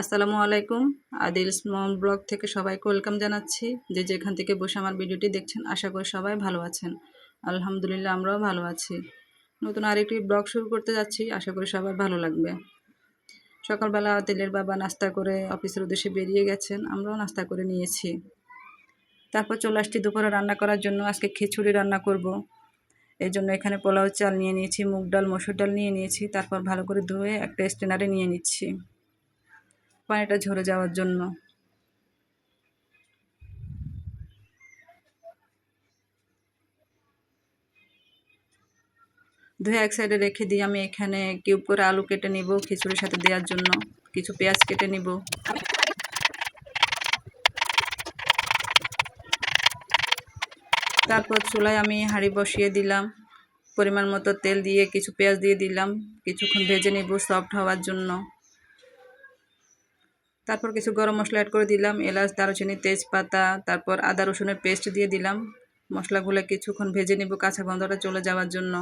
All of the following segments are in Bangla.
আসসালামু আলাইকুম। আদিল স্মল ব্লগ থেকে সবাইকে ওয়েলকাম জানাচ্ছি। যে যেখান থেকে বসে আমার ভিডিওটি দেখছেন, আশা করি সবাই ভালো আছেন। আলহামদুলিল্লাহ, আমরাও ভালো আছি। নতুন আরেকটি ব্লগ শুরু করতে যাচ্ছি, আশা করি সবার ভালো লাগবে। সকালবেলা তেলের বাবা নাস্তা করে অফিসের উদ্দেশ্যে বেরিয়ে গেছেন, আমরাও নাস্তা করে নিয়েছি। তারপর চলে আসছি দুপুরে রান্না করার জন্য, আজকে খিচুড়ি রান্না করব। এই জন্য এখানে পোলাও চাল নিয়ে নিয়েছি, মুগ ডাল, মসুর ডাল নিয়ে নিয়েছি, তারপর ভালো করে ধুয়ে একটা স্টেনারে নিয়ে নিচ্ছি। পানিটা ঝরে যাওয়ার জন্য। ধুয়ে এক সাইডে রেখে দিয়ে আমি এখানে, কিউব করে আলু কেটে নিব, খিচুড়ির সাথে দেওয়ার জন্য। কিছু পেঁয়াজ কেটে নিব। তারপর চুলায় আমি হাঁড়ি বসিয়ে দিলাম। পরিমাণ মতো তেল দিয়ে কিছু পেঁয়াজ দিয়ে দিলাম। কিছুক্ষণ ভেজে নেব সফট হওয়ার জন্য। তারপর কিছু গরম মশলা অ্যাড করে দিলাম, এলাচ, দারুচিনি, তেজপাতা, তারপর আদা, রসুনের পেস্ট দিয়ে দিলাম। মশলাগুলো কিছুক্ষণ ভেজে নিব কাঁচা গন্ধটা চলে যাওয়ার জন্য।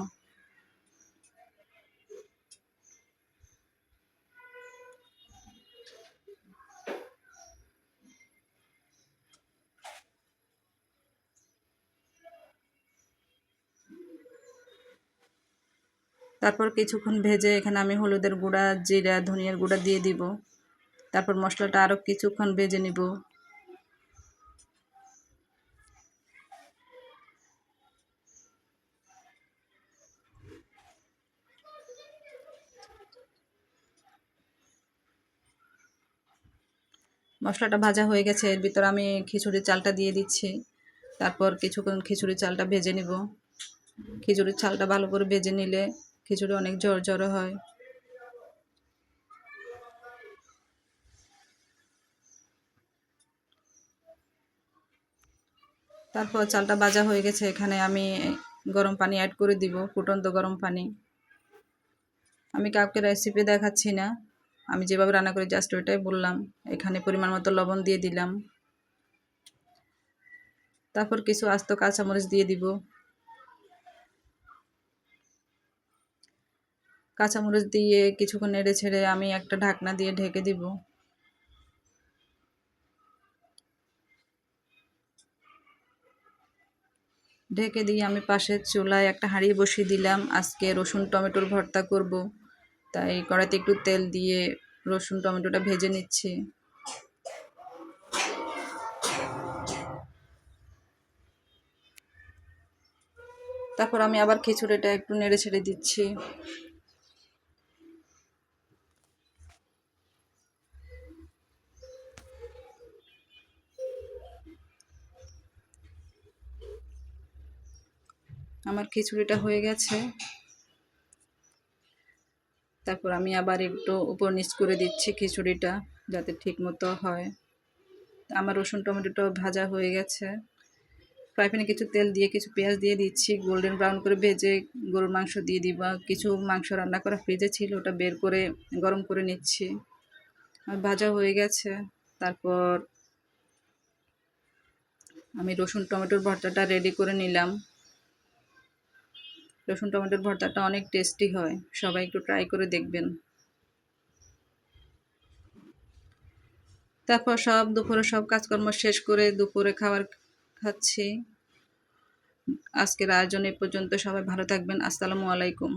তারপর কিছুক্ষণ ভেজে এখানে আমি হলুদের গুঁড়া, জিরা, ধনিয়ার গুঁড়া দিয়ে দিব। তারপর মশলাটা আরও কিছুক্ষণ ভেজে নিব। মশলাটা ভাজা হয়ে গেছে, এর ভিতর আমি খিচুড়ির চালটা দিয়ে দিচ্ছি। তারপর কিছুক্ষণ খিচুড়ির চালটা ভেজে নিব। খিচুড়ির চালটা ভালো করে ভেজে নিলে খিচুড়ি অনেক জ্বর জ্বর হয়। তারপর চালটা ভাজা হয়ে গেছে, এখানে আমি গরম পানি অ্যাড করে দিব, ফুটন্ত গরম পানি। আমি কাউকে রেসিপি দেখাচ্ছি না, আমি যেভাবে রান্না করি জাস্ট ওইটাই বললাম, এখানে পরিমাণ মতো লবণ দিয়ে দিলাম। তারপর কিছু আস্ত কাঁচামরিচ দিয়ে দিব। কাঁচামরিচ দিয়ে কিছুক্ষণ নেড়ে ছেড়ে আমি একটা ঢাকনা দিয়ে ঢেকে দিব। ঢেকে দিয়ে আমি পাশের চুলায় একটা হাঁড়ি বসিয়ে দিলাম। আজকে রসুন, টমেটোর ভর্তা করব। তাই কড়াইতে একটু তেল দিয়ে রসুন, টমেটোটা ভেজে নিচ্ছি। তারপর আমি আবার খিচুড়িটা একটু নেড়ে ছেড়ে দিচ্ছি। আমার খিচুড়িটা হয়ে গেছে। তারপর আমি আবার একটু উপর নিচ করে দিচ্ছি খিচুড়িটা যাতে ঠিক মতো হয়। আমার রসুন টমেটোটা ভাজা হয়ে গেছে। ফ্রাই কিছু তেল দিয়ে, কিছু পেঁয়াজ দিয়ে দিচ্ছি, গোল্ডেন ব্রাউন করে ভেজে গরুর মাংস দিয়ে দিব। কিছু মাংস রান্না করা ফ্রিজে ছিল, ওটা বের করে গরম করে নিচ্ছি। ভাজা হয়ে গেছে। তারপর আমি রসুন টমেটোর ভর্তাটা রেডি করে নিলাম। রসুন টমেটোর ভর্তাটা অনেক টেস্টি হয়। সবাই একটু ট্রাই করে দেখবেন। তারপর সব দুপুরে সব কাজকর্ম শেষ করে দুপুরে খাবার খাচ্ছি। আজকের আয়োজন এ পর্যন্ত সবাই ভালো থাকবেন। আসসালামু আলাইকুম।